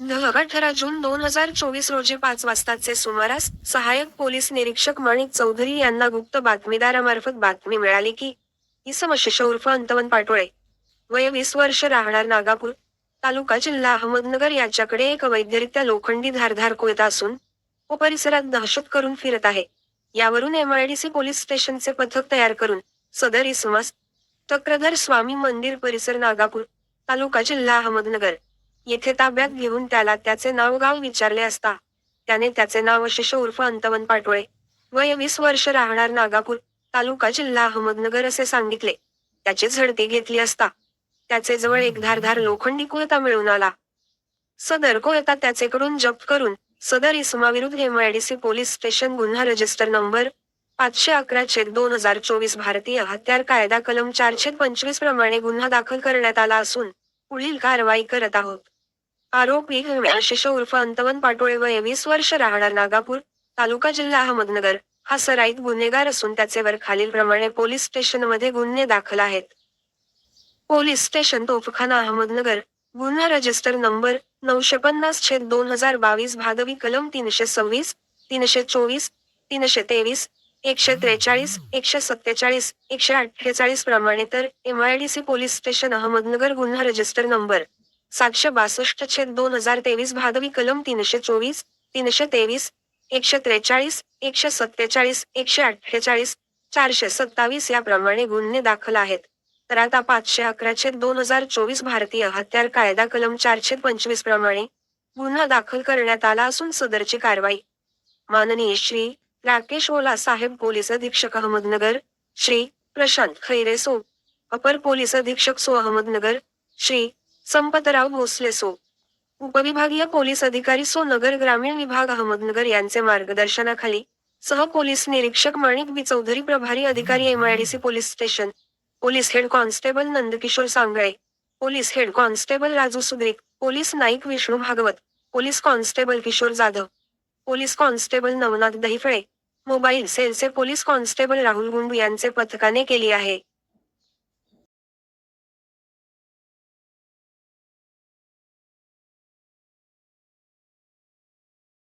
दह अठरा जून दोन हजार चोवीस रोजी पाच वाजताचे सुमारास सहाय्यक पोलीस निरीक्षक माणिक चौधरी यांना गुप्त बातमीदारामार्फत बातमी मिळाली की इसम शिष उर्फ अंतवन पाटोळे वय वीस वर्ष राहणार नागापूर तालुका जिल्हा अहमदनगर याच्याकडे एक वैद्यरित्या लोखंडी धारधार कोयता असून व परिसरात दहशत करून फिरत आहे. यावरून एमआयडीसी पोलीस स्टेशनचे पथक तयार करून सदर इसमास तक्रधर स्वामी मंदिर परिसर नागापूर तालुका जिल्हा अहमदनगर येथे ताब्यात घेऊन त्याला त्याचे नाव गाव विचारले असता त्याने त्याचे नाव शिश उर्फ अंतवन पाटोळे वय वीस वर्ष राहणार नागापूर तालुका जिल्हा अहमदनगर असे सांगितले. त्याची झडती घेतली असता त्याचे जवळ एक धारधार लोखंडी कोयता मिळून आला. सदर कोयता त्याचेकडून जप्त करून सदर इसमाविरुद्ध एमआयडीसी पोलीस स्टेशन गुन्हा रजिस्टर नंबर पाचशे अकरा छेद दोन हजार चोवीस भारतीय हत्यार कायदा कलम चारशे पंचवीस प्रमाणे गुन्हा दाखल करण्यात आला असून पुढील कारवाई करत आहोत. आरोपी आशिष उर्फ अंतवन पाटोळे वय वीस वर्ष राहणार नागापूर तालुका जिल्हा अहमदनगर. हा सराईत गुन्हेगार असून त्याचेवर खालील प्रमाणे पोलीस स्टेशनमध्ये गुन्हे दाखल आहेत. पोलीस स्टेशन तोफखाना अहमदनगर गुन्हा रजिस्टर नंबर नऊशे पन्नास छेद दोन हजार बावीस भादवी कलम तीनशे सव्वीस तीनशे चोवीस तीनशे तेवीस एकशे त्रेचाळीस एकशे सत्तेचाळीस एकशे अठ्ठेचाळीस प्रमाणे तर एमआयडीसी पोलीस स्टेशन अहमदनगर गुन्हा रजिस्टर नंबर सातशे बासष्ट छेद दोन हजार तेवीस भादवी कलम तीनशे चोवीस तीनशे तेवीस एकशे त्रेचाळीस एकशे सत्तेचाळीस एकशे अठ्ठेचाळीस चारशे सत्तावीस याप्रमाणे गुन्हे दाखल आहेत. तर आता पाचशे अकराशे दोन हजार चोवीस भारतीय हत्यार कायदा कलम चारशे पंचवीस प्रमाणे गुन्हा दाखल करण्यात आला असून सदरची कारवाई. माननीय श्री राकेश ओला साहेब पोलीस अधीक्षक अहमदनगर श्री प्रशांत खैरे सो अपर पोलीस अधीक्षक सो अहमदनगर श्री संपतराव भोसले सो उपविभागीय पोलीस अधिकारी सो नगर ग्रामीण विभाग अहमदनगर यांचे मार्गदर्शनाखाली सह पोलीस निरीक्षक माणिक बी चौधरी प्रभारी अधिकारी MIDC police station police head constable Nandkishor Sangle police head constable Raju Sudrik police Naik Vishnu Bhagwat police constable Kishor Jadhav police constable Navnath Dahiphale mobile सेलचे पोलीस कॉन्स्टेबल राहुल गुंडू यांचे पथकाने केली आहे.